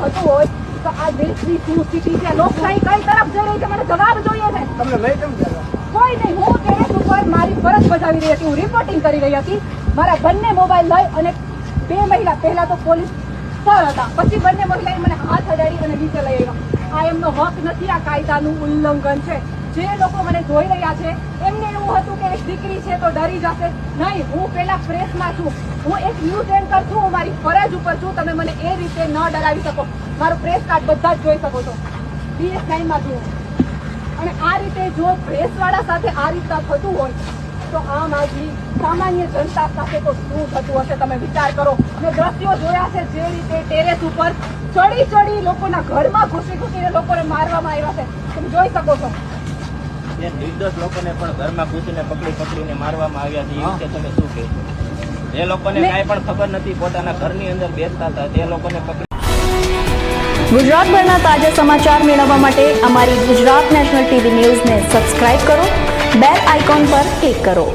થતું હોય તો આ દેશની શું સ્થિતિ છે. લોકશાહી કઈ તરફ જઈ રહી છે? મને જવાબ જોઈએ છે. તમને લઈ કેમ કોઈ નહીં હું ટેરેસ ઉપર મારી ફરજ બજાવી રહી હતી. હું રિપોર્ટિંગ કરી રહી હતી. મારા બંને મોબાઈલ લઈ અને બે મહિલા પહેલા તો પોલીસ સ્થળ હતા. પછી બંને મહિલાએ મને હાથ અડાડી અને નીચે લઈ આવ્યા. આ એમનો હક નથી આ કાયદાનું ઉલ્લંઘન છે. જે લોકો મને જોઈ રહ્યા છે, એમને એવું હતું કે એક દીકરી છે તો ડરી જશે. નહીં, હું પેલા પ્રેસમાં છું. હું એક ન્યૂઝ એન્કર છું, હું મારી ફરજ ઉપર છું. તમે મને એ રીતે ન ડરાવી શકો. મારું પ્રેસ કાર્ડ બધા જ જોઈ શકો છો. બીએસ નાઇનમાં છું અને આ રીતે જો પ્રેસવાળા સાથે આ રીતના થતું હોય, તો આમ આદમી સામાન્ય જનતા સાથે તો શું થતું હશે, તમે વિચાર કરો. મેં દ્રશ્યો જોયા છે જે રીતે ટેરેસ ઉપર ચડી ચડી લોકોના ઘરમાં ઘૂસી ઘૂસીને લોકોને મારવામાં આવ્યા છે. તમે જોઈ શકો છો. જે નિર્દોષ લોકોને પણ ઘરમાં ઘૂસીને પકડી પકડીને મારવામાં આવ્યા છે એ વિશે તમે શું કહેશો જે લોકોને કાંઈ પણ ખબર નથી પોતાના ઘરની અંદર બેસતા હતા તે લોકોને પકડી ગુજરાતભરના તાજા સમાચાર મેળવવા માટે અમારી ગુજરાત નેશનલ ટીવી ન્યૂઝને સબસ્ક્રાઇબ કરો બેલ આઇકોન પર ક્લિક કરો.